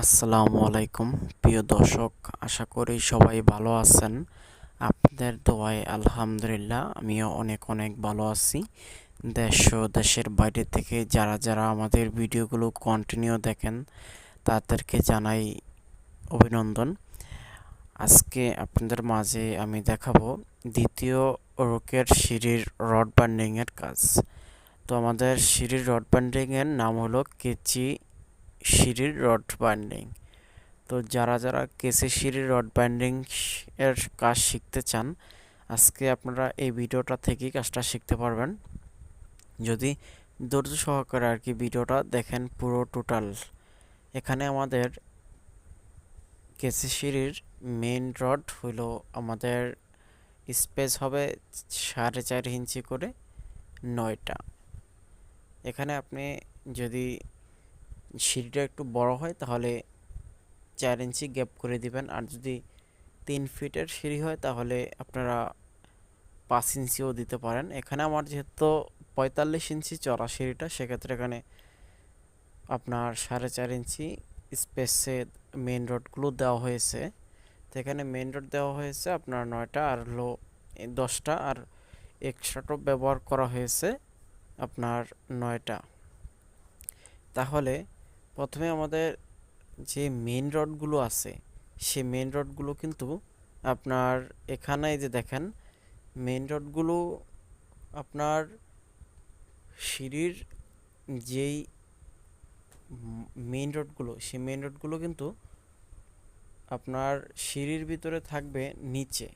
আসসালামু আলাইকুম। প্রিয় দর্শক, আশা করি সবাই ভালো আছেন। আপনাদের দোয়ায় আলহামদুলিল্লাহ, আমিও অনেক অনেক ভালো আছি। দেশ ও দেশের বাইরে থেকে যারা যারা আমাদের ভিডিওগুলো কন্টিনিউ দেখেন, তাদেরকে জানাই অভিনন্দন। আজকে আপনাদের মাঝে আমি দেখাবো দ্বিতীয় রোকের সিঁড়ির রড বান্ডিংয়ের কাজ। তো আমাদের সিঁড়ির রড বান্ডিংয়ের নাম হলো কেচি সিঁড়ির রড বাইন্ডিং তো যারা যারা কেসি সিঁড়ির রড বাইন্ডিং এর কাজ শিখতে চান, আজকে আপনারা এই ভিডিওটা থেকেই কাজটা শিখতে পারবেন। যদি ধৈর্য সহকারে আর কি ভিডিওটা দেখেন পুরো টোটাল এখানে আমাদের কেসি সিঁড়ির মেইন রড হইল আমাদের স্পেস হবে সাড়ে চার ইঞ্চি করে নয়টা। এখানে আপনি যদি সিঁড়িটা একটু বড় হয়, তাহলে চার ইঞ্চি গ্যাপ করে দিবেন। আর যদি তিন ফিটের সিঁড়ি হয়, তাহলে আপনারা পাঁচ ইঞ্চিও দিতে পারেন। এখানে আমার যেহেতু পঁয়তাল্লিশ ইঞ্চি চড়া সিঁড়িটা, সেক্ষেত্রে এখানে আপনার সাড়ে চার ইঞ্চি স্পেসে মেন রোডগুলো দেওয়া হয়েছে। তো এখানে মেন রোড দেওয়া হয়েছে আপনার নয়টা আর হলো দশটা, আর এক্সট্রা ব্যবহার করা হয়েছে আপনার নয়টা। তাহলে প্রথমে আমাদের যে মেন রডগুলো আছে, সে মেন রডগুলো কিন্তু আপনার এখানে যে দেখেন মেন রডগুলো আপনার সিঁড়ির যেই মেইন রডগুলো সেই মেইন রডগুলো কিন্তু আপনার সিঁড়ির ভিতরে থাকবে নিচে।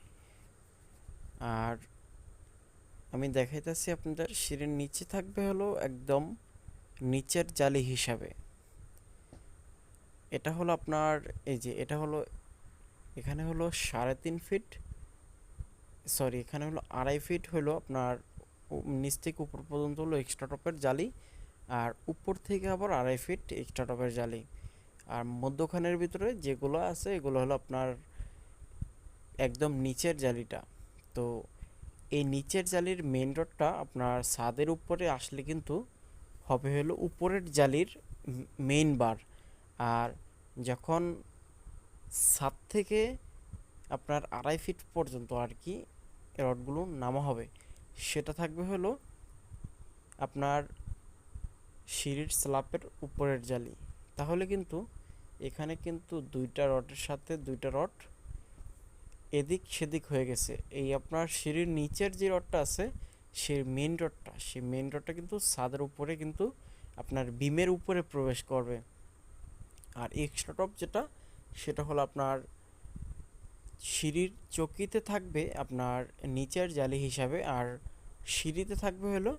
আর আমি দেখাইতেছি আপনাদের সিঁড়ির নিচে থাকবে হলো একদম নিচের জালি হিসাবে। এটা হলো আপনার, এই যে এটা হলো, এখানে হলো সাড়ে তিন ফিট সরি এখানে হলো আড়াই ফিট হলো আপনার নিচ থেকে উপর পর্যন্ত হলো এক্সট্রা টপের জালি, আর উপর থেকে আবার আড়াই ফিট এক্সট্রা টপের জালি। আর মধ্যখানের ভিতরে যেগুলো আছে, এগুলো হলো আপনার একদম নিচের জালিটা। তো এই নিচের জালির মেন রডটা আপনার ছাদের উপরে আসলে কিন্তু হবে হলো উপরের জালির মেইন বার আর যখন সাত থেকে আপনার আড়াই ফিট পর্যন্ত আর কি রডগুলো নামা হবে, সেটা থাকবে হলো আপনার সিঁড়ির স্ল্যাপের উপরের জালি। তাহলে কিন্তু এখানে কিন্তু দুইটা রডের সাথে দুইটা রড এদিক সেদিক হয়ে গেছে। এই আপনার সিঁড়ির নিচের যে রডটা আছে, সেই মেন রডটা, সেই মেন রডটা কিন্তু ছাদের উপরে কিন্তু আপনার বিমের উপরে প্রবেশ করবে। আর এক্সট্রা টপ যেটা, সেটা হলো আপনার সিঁড়ির চকিতে থাকবে আপনার নিচের জালি হিসাবে আর সিঁড়িতে থাকবে হলো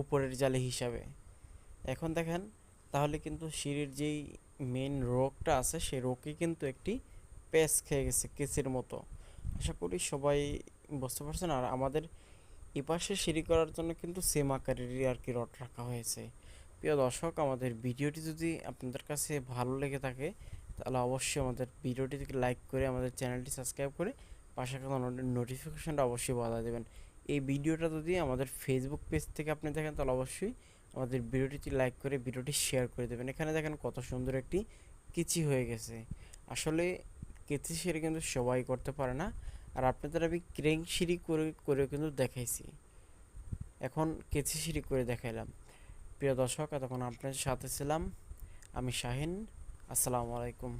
উপরের জালি হিসাবে। এখন দেখেন, তাহলে কিন্তু সিঁড়ির যেই মেন রোগটা আছে, সেই রোগকে কিন্তু একটি পেস খেয়ে গেছে কেসের মতো। আশা করি সবাই বুঝতে পারছেন। আর আমাদের এপাশে সিঁড়ি করার জন্য কিন্তু সেম আকারেরই আর কি রড রাখা হয়েছে। প্রিয় দর্শক, আমাদের ভিডিওটি যদি আপনাদের কাছে ভালো লেগে থাকে, তাহলে অবশ্যই আমাদের ভিডিওটিকে লাইক করে আমাদের চ্যানেলটি সাবস্ক্রাইব করে পাশে নোটিফিকেশনটা অবশ্যই বাধা দেবেন। এই ভিডিওটা যদি আমাদের ফেসবুক পেজ থেকে আপনি দেখেন, তাহলে অবশ্যই আমাদের ভিডিওটি লাইক করে ভিডিওটি শেয়ার করে দেবেন। এখানে দেখেন কত সুন্দর একটি কিচি হয়ে গেছে। আসলে কেচি সিঁড়ি কিন্তু সবাই করতে পারে না। আর আপনাদের আমি ক্রেং সিঁড়ি করে করে কিন্তু দেখাইছি। এখন কেচি সিঁড়ি করে দেখাইলাম। প্রিয় দর্শক এতক্ষণ আপনার সাথে ছিলাম। আমি শাহিন আসসালামু আলাইকুম।